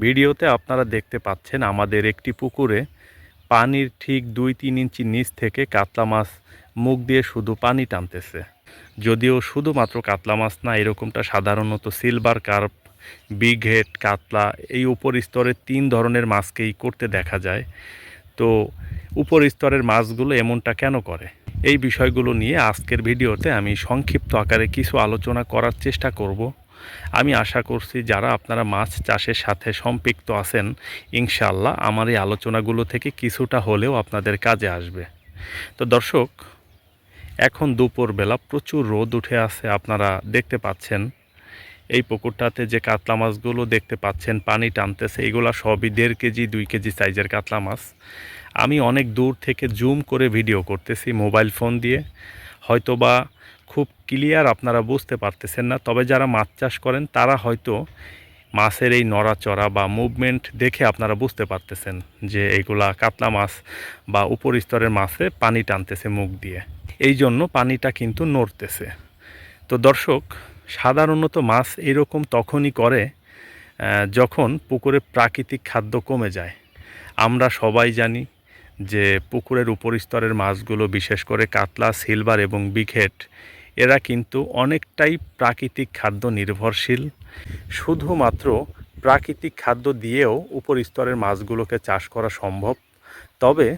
ভিডিওতে আপনারা দেখতে পাচ্ছেন আমাদের একটি পুকুরে পানির ঠিক দুই তিন ইঞ্চি নিচ থেকে কাতলা মাছ মুখ দিয়ে শুধু পানি টানতেছে। যদিও শুধুমাত্র কাতলা মাছ না, এরকমটা সাধারণত সিলভার কার্প, বিগ হেড, কাতলা এই উপর স্তরের তিন ধরনের মাছকেই করতে দেখা যায়। তো উপর স্তরের মাছগুলো এমনটা কেন করে? এই বিষয়গুলো নিয়ে আজকের ভিডিওতে আমি সংক্ষিপ্ত আকারে কিছু আলোচনা করার চেষ্টা করব। আমি আশা করছি যারা আপনারা মাছ চাষের সাথে সম্পৃক্ত আছেন ইনশাল্লাহ আমার এই আলোচনাগুলো থেকে কিছুটা হলেও আপনাদের কাজে আসবে। তো দর্শক, এখন দুপুরবেলা প্রচুর রোদ উঠে আছে, আপনারা দেখতে পাচ্ছেন। এই পুকুরটাতে যে কাতলা মাছগুলো দেখতে পাচ্ছেন, পানি টানতেছে, এগুলা সবই দেড় কেজি, দুই কেজি সাইজের কাতলা মাছ। আমি অনেক দূর থেকে জুম করে ভিডিও করতেছি মোবাইল ফোন দিয়ে। হয়তোবা খুব ক্লিয়ার আপনারা বুঝতে পারতেছেন না। তবে যারা মাছ চাষ করেন, তারা হয়তো মাছের এই নড়াচড়া বা মুভমেন্ট দেখে আপনারা বুঝতে পারতেছেন যে এইগুলা কাতলা মাছ বা উপর স্তরের মাছে পানি টানতেছে মুখ দিয়ে। এই জন্য পানিটা কিন্তু নড়তেছে। তো দর্শক, সাধারণত মাছ এরকম তখনই করে যখন পুকুরে প্রাকৃতিক খাদ্য কমে যায়। আমরা সবাই জানি যে পুকুরের উপর স্তরের মাছগুলো, বিশেষ করে কাতলা, সিলভার এবং বিঘেট এরা কিন্তু অনেকটাই প্রাকৃতিক খাদ্য নির্ভরশীল। শুধুমাত্র প্রাকৃতিক খাদ্য দিয়েও উপর স্তরের মাছগুলোকে চাষ করা সম্ভব। তবে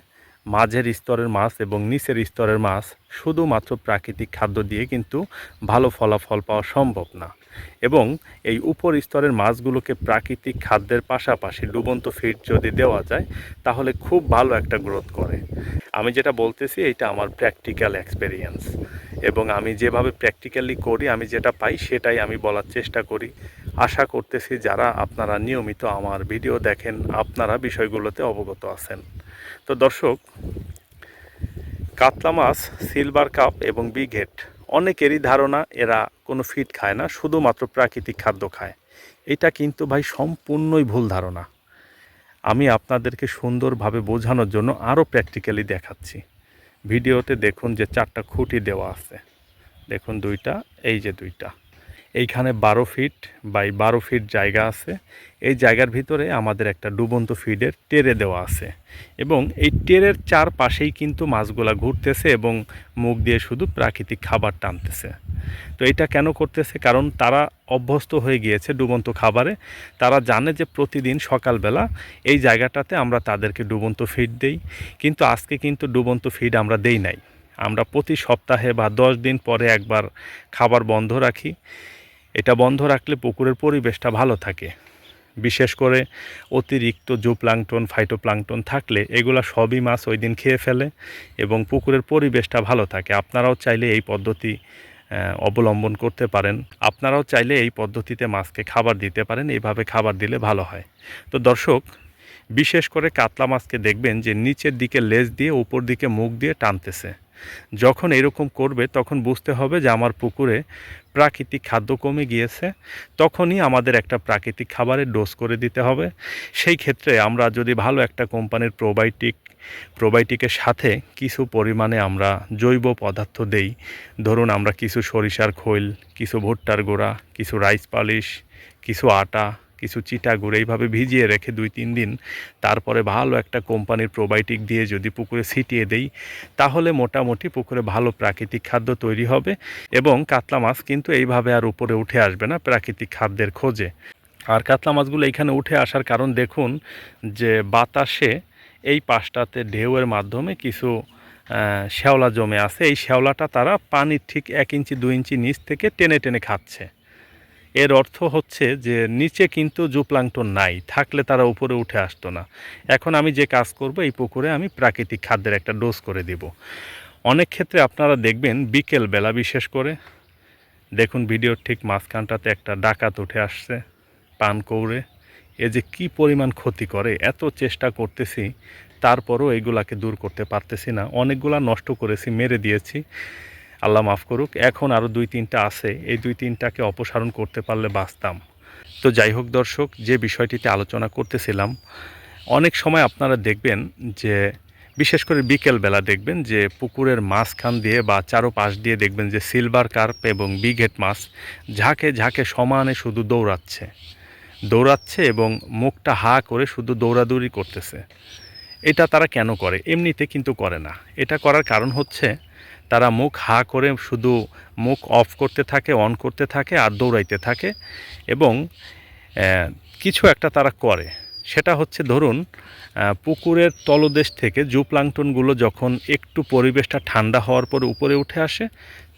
মাঝের স্তরের মাছ এবং নিচের স্তরের মাছ শুধুমাত্র প্রাকৃতিক খাদ্য দিয়ে কিন্তু ভালো ফলাফল পাওয়া সম্ভব না। এবং এই উপর স্তরের মাছগুলোকে প্রাকৃতিক খাদ্যের পাশাপাশি ডুবন্ত ফিড যদি দেওয়া যায়, তাহলে খুব ভালো একটা গ্রোথ করে। আমি যেটা বলতেছি, এটা আমার প্র্যাকটিক্যাল এক্সপেরিয়েন্স এবং আমি যেভাবে প্র্যাকটিক্যালি করি, আমি যেটা পাই সেটাই আমি বলার চেষ্টা করি। আশা করতেছি যারা আপনারা নিয়মিত আমার ভিডিও দেখেন, আপনারা বিষয়গুলোতে অবগত আছেন। তো দর্শক, কাতলা মাছ সিলভার কাপ এবং বিঘেট অনেকেরই ধারণা এরা কোনো ফিড খায় না, শুধুমাত্র প্রাকৃতিক খাদ্য খায়। এটা কিন্তু ভাই সম্পূর্ণই ভুল ধারণা। আমি আপনাদেরকে সুন্দরভাবে বোঝানোর জন্য আরও প্র্যাকটিক্যালি দেখাচ্ছি। ভিডিওতে দেখুন যে চারটা খুঁটি দেওয়া আছে। দেখুন দুইটা এই যে দুইটা। এইখানে বারো ফিট বাই বারো ফিট জায়গা আছে। এই জায়গার ভিতরে আমাদের একটা ডুবন্ত ফিডের টেরে দেওয়া আছে। এবং এই টেরের চারপাশেই কিন্তু মাছগুলা ঘুরতেছে এবং মুখ দিয়ে শুধু প্রাকৃতিক খাবার টানতেছে। তো এটা কেন করতেছে? কারণ তারা অভ্যস্ত হয়ে গিয়েছে ডুবন্ত খাবারে। তারা জানে যে প্রতিদিন সকালবেলা এই জায়গাটাতে আমরা তাদেরকে ডুবন্ত ফিড দেই। কিন্তু আজকে কিন্তু ডুবন্ত ফিড আমরা দেই নাই। আমরা প্রতি সপ্তাহে বা দশ দিন পরে একবার খাবার বন্ধ রাখি। এটা বন্ধ রাখলে পুকুরের পরিবেশটা ভালো থাকে। বিশেষ করে অতিরিক্ত জুপ্লাংটন, ফাইটোপ্লাংটন থাকলে এগুলা সবই মাছ ওই দিন খেয়ে ফেলে এবং পুকুরের পরিবেশটা ভালো থাকে। আপনারাও চাইলে এই পদ্ধতি অবলম্বন করতে পারেন। আপনারাও চাইলে এই পদ্ধতিতে মাছকে খাবার দিতে পারেন। এইভাবে খাবার দিলে ভালো হয়। তো দর্শক, বিশেষ করে কাতলা মাছকে দেখবেন যে নিচের দিকে লেজ দিয়ে উপর দিকে মুখ দিয়ে টানতেছে। যখন এরকম করবে, তখন বুঝতে হবে যে আমার পুকুরে প্রাকৃতিক খাদ্য কমে গিয়েছে, তখনই আমাদের একটা প্রাকৃতিক খাবারের ডোজ করে দিতে হবে। সেই ক্ষেত্রে আমরা যদি ভালো একটা কোম্পানির প্রোবায়োটিক প্রোবায়োটিকের সাথে কিছু পরিমাণে আমরা জৈব পদার্থ দেই, ধরুন আমরা কিছু সরিষার খৈল, কিছু ভুট্টার গোড়া, কিছু রাইস পালিশ কিছু আটা কিছু চিটা গুঁড়ো এইভাবে ভিজিয়ে রেখে দুই তিন দিন তারপরে ভালো একটা কোম্পানির প্রোবায়োটিক দিয়ে যদি পুকুরে ছিটিয়ে দেই, তাহলে মোটামুটি পুকুরে ভালো প্রাকৃতিক খাদ্য তৈরি হবে এবং কাতলা মাছ কিন্তু এইভাবে আর উপরে উঠে আসবে না প্রাকৃতিক খাদ্যের খোঁজে। আর কাতলা মাছগুলো এইখানে উঠে আসার কারণ দেখুন যে বাতাসে এই পাশটাতে ঢেউয়ের মাধ্যমে কিছু শ্যাওলা জমে আছে। এই শ্যাওলাটা তারা পানির ঠিক এক ইঞ্চি, দুই ইঞ্চি নিচ থেকে টেনে টেনে খাচ্ছে। এর অর্থ হচ্ছে যে নিচে কিন্তু জুপ্লাংটন নাই, থাকলে তারা উপরে উঠে আসতো না। এখন আমি যে কাজ করব, এই পুকুরে আমি প্রাকৃতিক খাদ্যের একটা ডোজ করে দিব। অনেক ক্ষেত্রে আপনারা দেখবেন বিকেল বেলা বিশেষ করে। দেখুন ভিডিওর ঠিক মাঝখানটাতে একটা ডাকাত উঠে আসছে পান কৌড়ে। এ যে কি পরিমাণ ক্ষতি করে, এত চেষ্টা করতেছি, তারপরও এগুলাকে দূর করতে পারতেছি না। অনেকগুলা নষ্ট করেছি, মেরে দিয়েছি। আল্লাহ মাফ করুক, এখন আরও দুই তিনটা আছে। এই দুই তিনটাকে অপসারণ করতে পারলে বাঁচতাম। তো যাই হোক দর্শক, যে বিষয়টিতে আলোচনা করতেছিলাম, অনেক সময় আপনারা দেখবেন যে, বিশেষ করে বিকেলবেলা দেখবেন যে, পুকুরের মাঝখান দিয়ে বা চারোপাশ দিয়ে দেখবেন যে, সিলভার কার্প এবং বিঘেট মাছ ঝাঁকে ঝাঁকে সমানে শুধু দৌড়াচ্ছে। দৌড়াচ্ছে এবং মুখটা হা করে শুধু দৌড়াদৌড়ি করতেছে। এটা তারা কেন করে? এমনিতে কিন্তু করে না। এটা করার কারণ হচ্ছে তারা মুখ হা করে শুধু মুখ অফ করতে থাকে, অন করতে থাকে আর দৌড়াইতে থাকে এবং কিছু একটা তারা করে। সেটা হচ্ছে ধরুন পুকুরের তলদেশ থেকে জুপ্লাংটনগুলো যখন একটু পরিবেশটা ঠান্ডা হওয়ার পরে উপরে উঠে আসে,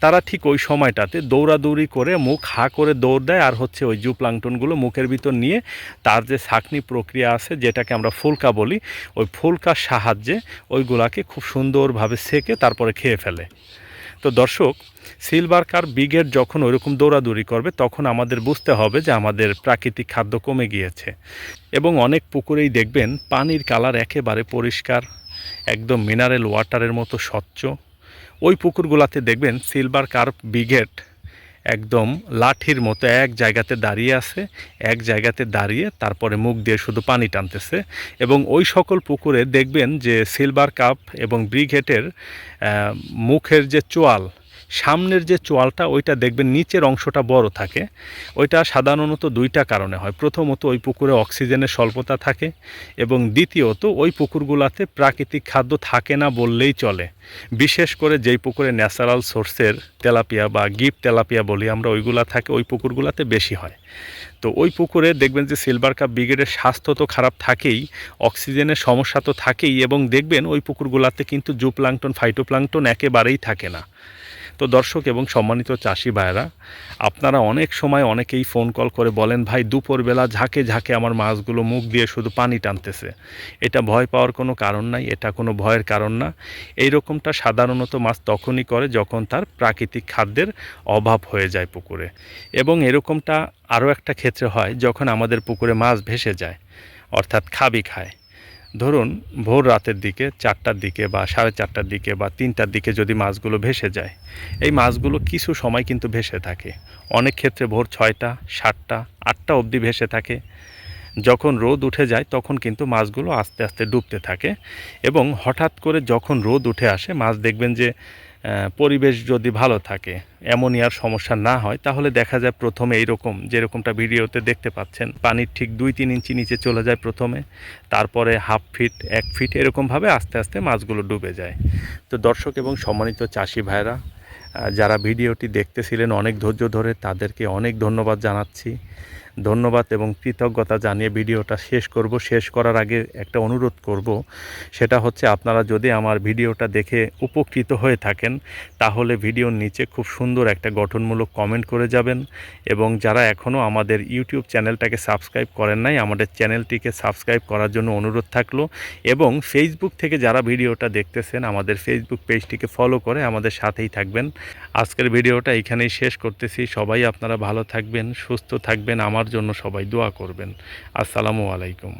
তারা ঠিক ওই সময়টাতে দৌড়াদৌড়ি করে মুখ হা করে দৌড় দেয় আর হচ্ছে ওই জুপ্লাংটনগুলো মুখের ভিতর নিয়ে তার যে ছাকনি প্রক্রিয়া আছে, যেটাকে আমরা ফুলকা বলি, ওই ফুলকার সাহায্যে ওইগুলাকে খুব সুন্দরভাবে সেকে তারপরে খেয়ে ফেলে। তো দর্শক, সিলভার কার ব্রিগেড যখন ওইরকম দৌড়াদৌড়ি করবে, তখন আমাদের বুঝতে হবে যে আমাদের প্রাকৃতিক খাদ্য কমে গিয়েছে। এবং অনেক পুকুরেই দেখবেন পানির কালার একেবারে পরিষ্কার, একদম মিনারেল ওয়াটারের মতো স্বচ্ছ। ওই পুকুরগুলাতে দেখবেন সিলভার কার্প ব্রিগেড একদম লাঠির মতো এক জায়গাতে দাঁড়িয়ে আছে, এক জায়গাতে দাঁড়িয়ে তারপরে মুখ দিয়ে শুধু পানি টানতেছে এবং ওই সকল পুকুরে দেখবেন যে সিলভার কাপ এবং ব্রিগেটের মুখের যে চোয়াল সামনের যে চোয়ালটা, ওইটা দেখবেন নিচের অংশটা বড় থাকে। ওইটা সাধারণত দুইটা কারণে হয়। প্রথমত ওই পুকুরে অক্সিজেনের স্বল্পতা থাকে এবং দ্বিতীয়ত ওই পুকুরগুলাতে প্রাকৃতিক খাদ্য থাকে না বললেই চলে। বিশেষ করে যেই পুকুরে ন্যাচারাল সোর্সের তেলাপিয়া বা গিফট তেলাপিয়া বলি আমরা, ওইগুলা থাকে, ওই পুকুরগুলাতে বেশি হয়। তো ওই পুকুরে দেখবেন যে সিলভার কাপ ব্রিগেডের স্বাস্থ্য তো খারাপ থাকেই, অক্সিজেনের সমস্যা তো থাকেই এবং দেখবেন ওই পুকুরগুলাতে কিন্তু জুপ্লাংটন, ফাইটোপ্লাংটন একেবারেই থাকে না। তো দর্শক এবং সম্মানিত চাষি ভাইরা আপনারা অনেক সময় অনেকেই ফোন কল করে বলেন, ভাই, দুপুরবেলা ঝাঁকে ঝাঁকে আমার মাছগুলো মুখ দিয়ে শুধু পানি টানতেছে। এটা ভয় পাওয়ার কোনো কারণ নাই, এটা কোনো ভয়ের কারণ না। এই রকমটা সাধারণত মাছ তখনই করে যখন তার প্রাকৃতিক খাদ্যের অভাব হয়ে যায় পুকুরে। এবং এরকমটা আরও একটা ক্ষেত্রে হয়, যখন আমাদের পুকুরে মাছ ভেসে যায়, অর্থাৎ খাবি খায়। ধরুন ভোর রাতের দিকে চারটার দিকে বা সাড়ে চারটার দিকে বা তিনটার দিকে যদি মাছগুলো ভেসে যায়, এই মাছগুলো কিছু সময় কিন্তু ভেসে থাকে। অনেক ক্ষেত্রে ভোর ছয়টা, সাতটা, আটটা অবধি ভেসে থাকে। যখন রোদ উঠে যায় তখন কিন্তু মাছগুলো আস্তে আস্তে ডুবতে থাকে এবং হঠাৎ করে যখন রোদ উঠে আসে, মাছ দেখবেন যে পরিবেশ যদি ভালো থাকে অ্যামোনিয়ার সমস্যা না হয়, তাহলে দেখা যায় প্রথমে এইরকম, যেরকমটা ভিডিওতে দেখতে পাচ্ছেন, পানির ঠিক দুই তিন ইঞ্চি নিচে চলে যায় প্রথমে, তারপরে হাফ ফিট, এক ফিট এরকমভাবে আস্তে আস্তে মাছগুলো ডুবে যায়। তো দর্শক এবং সম্মানিত চাষি ভাইরা যারা ভিডিওটি দেখতেছিলেন অনেক ধৈর্য ধরে, তাদেরকে অনেক ধন্যবাদ জানাচ্ছি। ধন্যবাদ এবং কৃতজ্ঞতা জানিয়ে ভিডিওটা শেষ করব। শেষ করার আগে একটা অনুরোধ করব। সেটা হচ্ছে আপনারা যদি আমার ভিডিওটা দেখে উপকৃত হয়ে থাকেন, তাহলে ভিডিওর নিচে খুব সুন্দর একটা গঠনমূলক কমেন্ট করে যাবেন এবং যারা এখনও আমাদের ইউটিউব চ্যানেলটাকে সাবস্ক্রাইব করেন নাই, আমাদের চ্যানেলটিকে সাবস্ক্রাইব করার জন্য অনুরোধ থাকল এবং ফেসবুক থেকে যারা ভিডিওটা দেখতেছেন, আমাদের ফেসবুক পেজটিকে ফলো করে আমাদের সাথেই থাকবেন। আজকের ভিডিওটা এখানেই শেষ করতেছি। সবাই আপনারা ভালো থাকবেন, সুস্থ থাকবেন। আমার জন্য সবাই দোয়া করবেন। আসসালামু আলাইকুম।